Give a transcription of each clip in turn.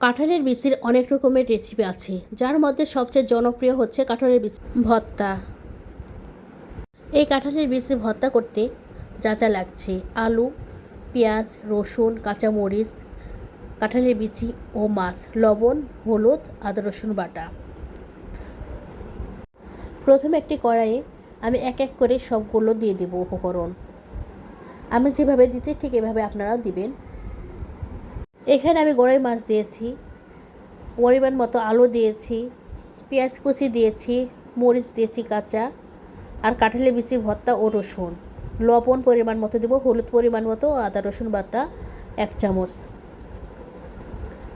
কাঁঠালের বিচির অনেক রকমের রেসিপি আছে, যার মধ্যে সবচেয়ে জনপ্রিয় হচ্ছে কাঁঠালের বিচি ভর্তা। এই কাঁঠালের বিচি ভর্তা করতে যা যা লাগছে, আলু, পেঁয়াজ, রসুন, কাঁচামরিচ, কাঁঠালের বিচি ও মাছ, লবণ, হলুদ, আদা, রসুন বাটা। প্রথমে একটি কড়াইয়ে আমি এক এক করে সবগুলো দিয়ে দেবো উপকরণ। আমি যেভাবে দিচ্ছি ঠিক এভাবে আপনারাও দিবেন। এখানে আমি গড়াই মাছ দিয়েছি, পরিমাণ মতো আলু দিয়েছি, পেঁয়াজ কুচি দিয়েছি, মরিচ দিয়েছি কাঁচা, আর কাঁঠালি বিচি, ভর্তা ও রসুন। লবণ পরিমাণ মতো দেবো, হলুদ পরিমাণ মতো, আদা, রসুন বাটা, এক চামচ।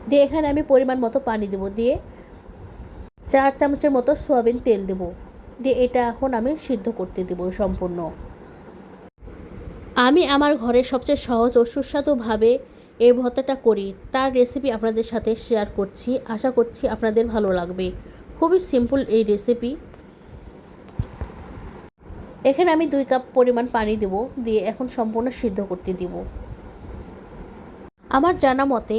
দিয়ে এখানে আমি পরিমাণ মতো পানি দেবো, দিয়ে চার চামচের মতো সয়াবিন তেল দেবো। দিয়ে এটা এখন আমি সিদ্ধ করতে দেবো সম্পূর্ণ। আমি আমার ঘরে সবচেয়ে সহজ ও সুস্বাদুভাবে এই ভর্তাটা করি। তার রেসিপি আপনাদের সাথে শেয়ার করছি। আশা করছি আপনাদের ভালো লাগবে। খুবই সিম্পল এই রেসিপি এখানে আমি দুই কাপ পরিমাণ পানি দেব। দিয়ে এখন সম্পূর্ণ সিদ্ধ করতে দিব। আমার জানা মতে,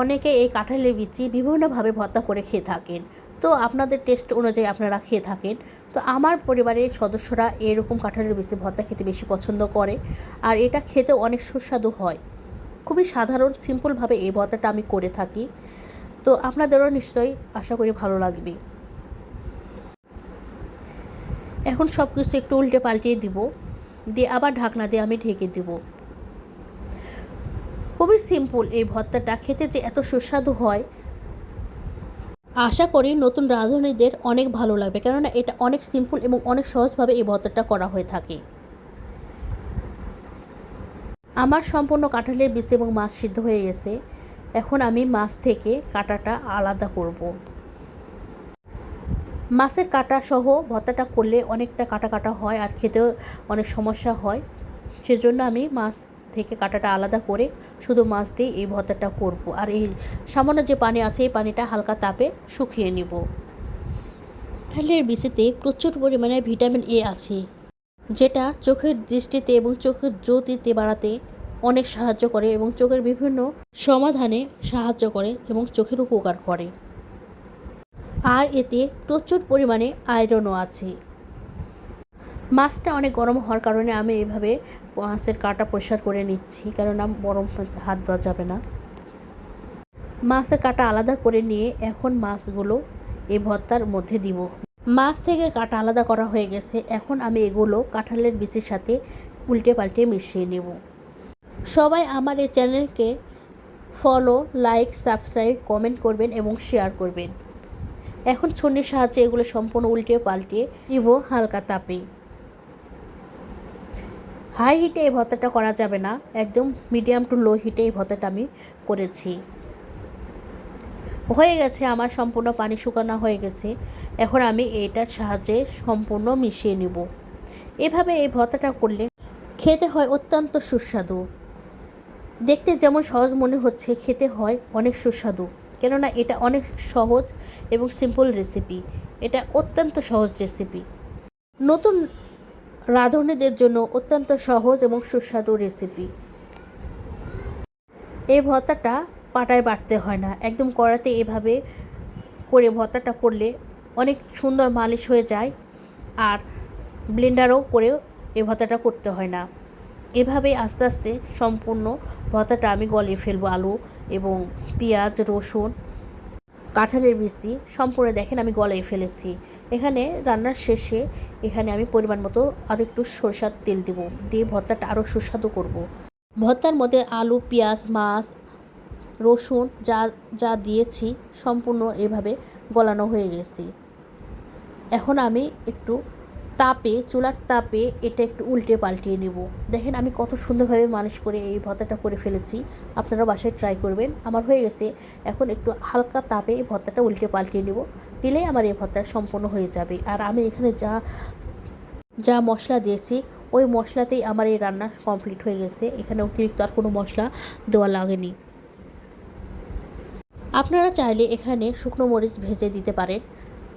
অনেকে এই কাঁঠালের বিচি বিভিন্নভাবে ভর্তা করে খেয়ে থাকেন। তো আপনাদের টেস্ট অনুযায়ী আপনারা খেয়ে থাকেন। তো আমার পরিবারের সদস্যরা এরকম কাঁঠালের বিচি ভর্তা খেতে বেশি পছন্দ করে। আর এটা খেতে অনেক সুস্বাদু হয়। খুবই সাধারণ সিম্পলভাবে এই ভর্তাটা আমি করে থাকি। তো আপনাদেরও নিশ্চয়ই আশা করি ভালো লাগবে। এখন সব কিছু একটু উল্টে পাল্টিয়ে দিব। দিয়ে আবার ঢাকনা দিয়ে আমি ঢেকে দিব। খুবই সিম্পল এই ভর্তাটা। খেতে যে এত সুস্বাদু হয়, আশা করি নতুন রাঁধুনিদের অনেক ভালো লাগবে। কেননা এটা অনেক সিম্পল এবং অনেক সহজভাবে এই ভর্তাটা করা হয়ে থাকে। আমার সম্পূর্ণ কাঁঠালের বীজ এবং মাছ সিদ্ধ হয়ে গেছে। এখন আমি মাছ থেকে কাঁটাটা আলাদা করব। মাছের কাঁটা সহ ভর্তাটা করলে অনেকটা কাটা কাটা হয় আর খেতেও অনেক সমস্যা হয়। সেজন্য আমি মাছ থেকে কাটাটা আলাদা করে শুধু মাছ দিয়ে এই ভর্তাটা করব। আর এই সামান্য যে পানি আছে, এই পানিটা হালকা তাপে শুকিয়ে নিব। কাঁঠালের বীজেতে প্রচুর পরিমাণে ভিটামিন এ আছে। যেটা চোখের দৃষ্টিতে এবং চোখের জ্যোতিতে বাড়াতে অনেক সাহায্য করে এবং চোখের বিভিন্ন সমাধানে সাহায্য করে এবং চোখের উপকার করে। আর এতে প্রচুর পরিমাণে আয়রনও আছে। মাছটা অনেক গরম হওয়ার কারণে আমি এভাবে মাছের কাটা পরিষ্কার করে নিচ্ছি কেননা গরম হাত দেওয়া যাবে না। মাছের কাটা আলাদা করে নিয়ে এখন মাছগুলো এই ভর্তার মধ্যে দিব। মাছ থেকে কাটা আলাদা করা হয়ে গেছে। এখন আমি এগুলো কাঁঠালের বিচির সাথে উল্টে পাল্টে মিশিয়ে নেব। সবাই আমার এই চ্যানেলকে ফলো লাইক সাবস্ক্রাইব কমেন্ট করবেন এবং শেয়ার করবেন। এখন ছন্নির সাহায্যে এগুলো সম্পূর্ণ উল্টে পাল্টে নিব হালকা তাপে। হাই হিটে এই ভর্তাটা করা যাবে না। একদম মিডিয়াম টু লো হিটে এই ভর্তাটা আমি করেছি। হয়ে গেছে, আমার সম্পূর্ণ পানি শুকানো হয়ে গেছে। এখন আমি এটার সাহায্যে সম্পূর্ণ মিশিয়ে নিব। এভাবে এই ভর্তাটা করলে খেতে হয় অত্যন্ত সুস্বাদু। দেখতে যেমন সহজ মনে হচ্ছে, খেতে হয় অনেক সুস্বাদু। কেননা এটা অনেক সহজ এবং সিম্পল রেসিপি এটা অত্যন্ত সহজ রেসিপি নতুন রাঁধুনিদের জন্য অত্যন্ত সহজ এবং সুস্বাদু রেসিপি এই ভর্তাটা পাটায় বাটতে হয় না। একদম কড়াতে এভাবে করে ভর্তাটা করলে অনেক সুন্দর মালিশ হয়ে যায় আর ব্লেন্ডারও করেও এ ভর্তাটা করতে হয় না। এভাবে আস্তে আস্তে সম্পূর্ণ ভর্তাটা আমি গলিয়ে ফেলব আলু এবং পেঁয়াজ, রসুন, কাঁঠালের বিচি সম্পূর্ণ দেখেন আমি গলায় ফেলেছি। এখানে রান্নার শেষে এখানে আমি পরিমাণ মতো আরও একটু সরষার তেল দেবো। দিয়ে ভর্তাটা আরও সুস্বাদু করব। ভর্তার মধ্যে আলু, পেঁয়াজ, মাছ রসুন যা যা দিয়েছি সম্পূর্ণ এভাবে গলানো হয়ে গেছি। এখন আমি একটু তাপে, চুলার তাপে এটা একটু উল্টে পাল্টিয়ে নেব। দেখেন আমি কত সুন্দরভাবে মালিশ করে এই ভর্তাটা করে ফেলেছি। আপনারা বাসায় ট্রাই করবেন। আমার হয়ে গেছে। এখন একটু হালকা তাপে এই ভর্তাটা উল্টে পাল্টিয়ে নেব। নিলেই আমার এই ভর্তা সম্পূর্ণ হয়ে যাবে। আর আমি এখানে যা যা মশলা দিয়েছি, ওই মশলাতেই আমার এই রান্না কমপ্লিট হয়ে গেছে। এখানে অতিরিক্ত আর কোনো মশলা দেওয়া লাগেনি। আপনারা চাইলে এখানে শুকনো মরিচ ভেজে দিতে পারেন।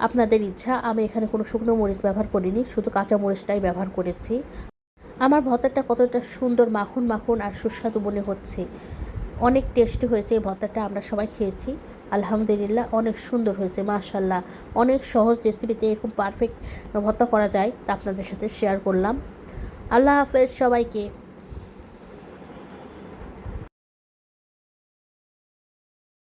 আপনাদের ইচ্ছা, আমি এখানে কোনো শুকনো মরিচ ব্যবহার করিনি, শুধু কাঁচা মরিচটাই ব্যবহার করেছি। আমার ভর্তাটা কতটা সুন্দর, মাখন মাখন আর সুস্বাদু মনে হচ্ছে। অনেক টেস্টি হয়েছে এই ভর্তাটা, আমরা সবাই খেয়েছি। আলহামদুলিল্লাহ, অনেক সুন্দর হয়েছে মাশাল্লাহ অনেক সহজ রেসিপিতে এরকম পারফেক্ট ভর্তা করা যায়, তা আপনাদের সাথে শেয়ার করলাম। আল্লাহ হাফেজ সবাইকে।